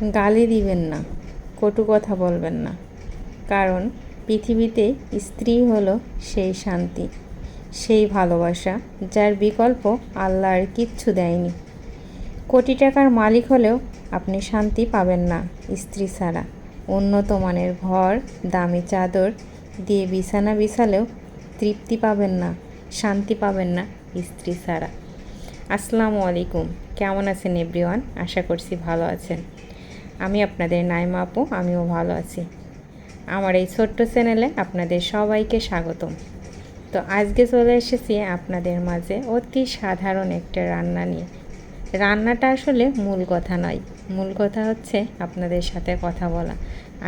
গালি দিবেন না, কটু কথা বলবেন না। কারণ পৃথিবীতে স্ত্রী হলো সেই শান্তি, সেই ভালোবাসা, যার বিকল্প আল্লাহ আর কিচ্ছু দেয়নি। কোটি টাকার মালিক হলেও আপনি শান্তি পাবেন না স্ত্রী ছাড়া। উন্নত মানের ঘর, দামি চাদর দিয়ে বিছানা বিছালেও তৃপ্তি পাবেন না, শান্তি পাবেন না স্ত্রী ছাড়া। আসসালামু আলাইকুম, কেমন আছেন এভরিওয়ান? আশা করছি ভালো আছেন। আমি আপনাদের নাইমা আপু, আমিও ভালো আছি। আমার এই ছোট্ট চ্যানেলে আপনাদের সবাইকে স্বাগতম। তো আজকে চলে এসেছি আপনাদের মাঝে অতি সাধারণ একটা রান্না নিয়ে। রান্নাটা আসলে মূল কথা নয়। মূল কথা হচ্ছে আপনাদের সাথে কথা বলা।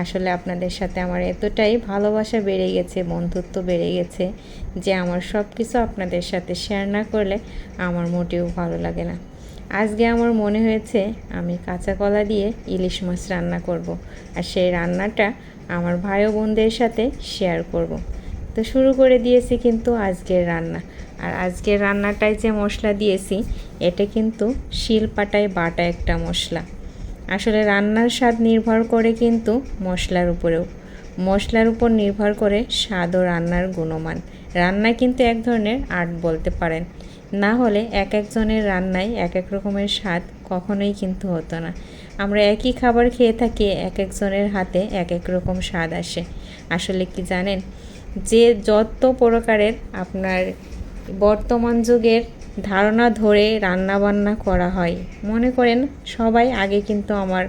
আসলে আপনাদের সাথে আমার এতটাই ভালোবাসা বেড়ে গেছে, বন্ধুত্ব বেড়ে গেছে, যে আমার সব কিছু আপনাদের সাথে শেয়ার না করলে আমার মোটেও ভালো লাগে না। আজকে আমার মনে হয়েছে আমি কাঁচা কলা দিয়ে ইলিশ মাছ রান্না করব। আর সেই রান্নাটা আমার ভাই বোনদের সাথে শেয়ার করব। তো শুরু করে দিয়েছি কিন্তু আজকের রান্না আর আজকের রান্নাটায় যে মশলা দিয়েছি, এটা কিন্তু শিলপাটায় বাটা একটা মশলা আসলে রান্নার স্বাদ নির্ভর করে কিন্তু মশলার উপরেও মশলার উপর নির্ভর করে স্বাদ ও রান্নার গুণমান রান্না কিন্তু এক ধরনের আর্ট বলতে পারেন না হলে এক একজনের রান্নায় এক এক রকমের স্বাদ কখনোই কিন্তু হতো না। আমরা একই খাবার খেয়ে থাকি, এক একজনের হাতে এক এক রকম স্বাদ আসে। আসলে কি জানেন? যে যত প্রকারের আপনার বর্তমান যুগের ধারণা ধরে রান্না বান্না করা হয়, মনে করেন সবাই আগে কিন্তু আমার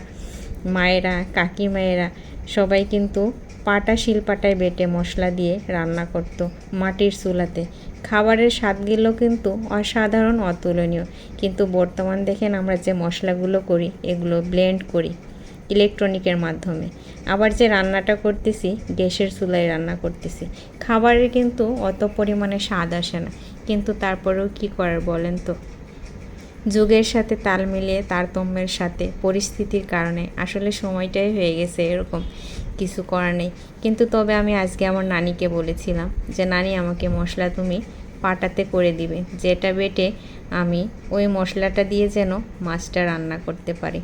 মায়েরা, কাকিমায়েরা সবাই কিন্তু পাটা শিলপাটায় বেটে মশলা দিয়ে রান্না করত মাটির চুলাতে। খাবারের স্বাদগুলো কিন্তু অসাধারণ, অতুলনীয়। কিন্তু বর্তমান দেখেন আমরা যে মশলাগুলো করি, এগুলো ব্লেন্ড করি ইলেকট্রনিকের মাধ্যমে। আবার যে রান্নাটা করতেছি, গ্যাসের চুলায় রান্না করতেছি, খাবারের কিন্তু অত পরিমাণে স্বাদ আসে না। কিন্তু তারপরেও কি করার বলেন তো? যুগের সাথে তাল মিলিয়ে তারতম্যের সাথে, পরিস্থিতির কারণে। আসলে সময়টাই হয়ে গেছে এরকম। কিছু করার নেই। কিন্তু তবে আমি আজকে আমার নানিকে বলেছিলাম যে, নানি, আমাকে মশলা তুমি পাটাতে করে দিবে। যেটা বেটে আমি ওই মশলাটা দিয়ে যেন মাছটা রান্না করতে পারি।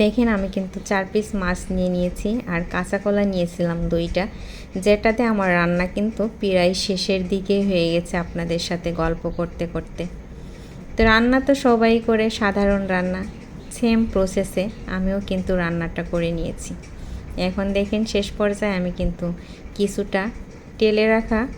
দেখেন, আমি কিন্তু চার পিস মাছ নিয়ে নিয়েছি আর কাঁচা কলা নিয়েছিলাম দুইটা, যেটাতে আমার রান্না কিন্তু প্রায় শেষের দিকে হয়ে গেছে আপনাদের সাথে গল্প করতে করতে। তো রান্না তো সবাই করে, সাধারণ রান্না সেম প্রসেসে আমিও কিন্তু রান্নাটা করে নিয়েছি। এখন দেখেন শেষ পর্যায়ে আমি কিন্তু কিছুটা টেলে রাখা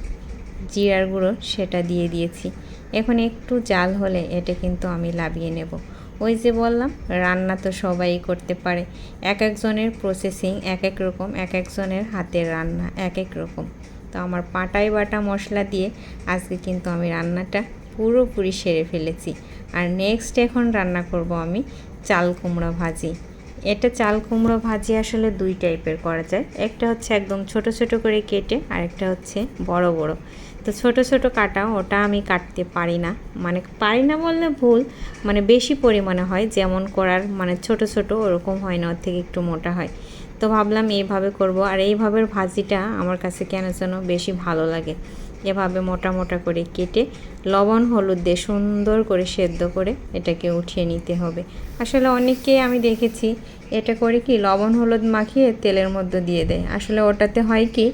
জিরার গুঁড়ো সেটা দিয়ে দিয়েছি। এখন একটু জাল হলে এটা কিন্তু আমি লাভিয়ে নেব। ওই যে বললাম, রান্না তো সবাই করতে পারে। এক একজনের প্রসেসিং এক এক রকম, এক একজনের হাতের রান্না এক এক রকম। তো আমার পাটাই বাটা মশলা দিয়ে আজকে কিন্তু আমি রান্নাটা পুরোপুরি সেরে ফেলেছি। আর নেক্সট এখন রান্না করব আমি চাল কুমড়া ভাজি। এটা চাল কুমড়ো ভাজি আসলে দুই টাইপের করা যায়। একটা হচ্ছে একদম ছোট ছোট করে কেটে আর একটা হচ্ছে বড় বড়। তো ছোট ছোট কাটা, ওটা আমি কাটতে পারি না। মানে পারি না বললে ভুল মানে বেশি পরিমাণে হয়। যেমন করার মানে ছোট ছোট ওরকম হয় না, ওর থেকে একটু মোটা হয়। তো ভাবলাম এইভাবে করব। আর এইভাবে ভাজিটা আমার কাছে কেন যেন বেশি ভালো লাগে। এভাবে মোটা মোটা করে কেটে লবণ, হলুদ দিয়ে সুন্দর করে সেদ্ধ করে এটাকে উঠিয়ে নিতে হবে। আসলে অনেককে আমি দেখেছি এটা করে কি লবণ, হলুদ মাখিয়ে তেলের মধ্যে দিয়ে দেয়। আসলে ওটাতে হয় কি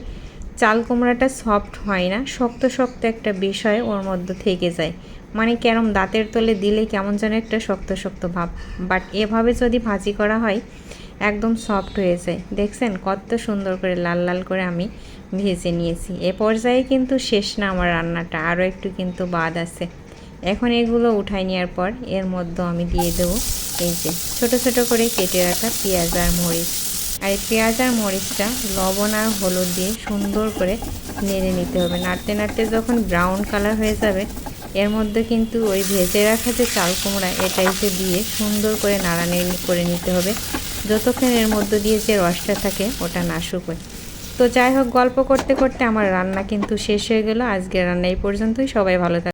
চাল কুমড়াটা সফট হয় না, শক্ত শক্ত একটা বিষয় ওর মধ্যে থেকে যায়। মানে কেরম দাঁতের তলে দিলে কেমন যেন একটা শক্ত শক্ত ভাব। বাট এভাবে যদি ভাজি করা হয়, একদম সফট হয়ে যায়। দেখছেন কত সুন্দর করে লাল লাল করে আমি ভেজে নিয়েছি। এ পর্যায়ে কিন্তু শেষ না আমার রান্নাটা, আরও একটু কিন্তু বাদ আছে। এখন এগুলো উঠাই নেওয়ার পর এর মধ্যে আমি দিয়ে দেবো এই যে ছোটো ছোট করে কেটে রাখা পেঁয়াজ আর মরিচ। আর এই পেঁয়াজ আর মরিচটা লবণ আর হলুদ দিয়ে সুন্দর করে নেড়ে নিতে হবে। নাড়তে নাড়তে যখন ব্রাউন কালার হয়ে যাবে, এর মধ্যে কিন্তু ওই ভেজে রাখা যে চাল কুমড়া এটাইতে দিয়ে সুন্দর করে নাড়ানাড়ি করে নিতে হবে। যতক্ষণ এর মধ্যে দিয়ে যে রসটা থাকে, ওটা না শুকোয়। তো যাই হোক, গল্প করতে করতে আমার রান্না কিন্তু শেষ হয়ে গেল। আজকের রান্না এই পর্যন্তই। সবাই ভালো থাকে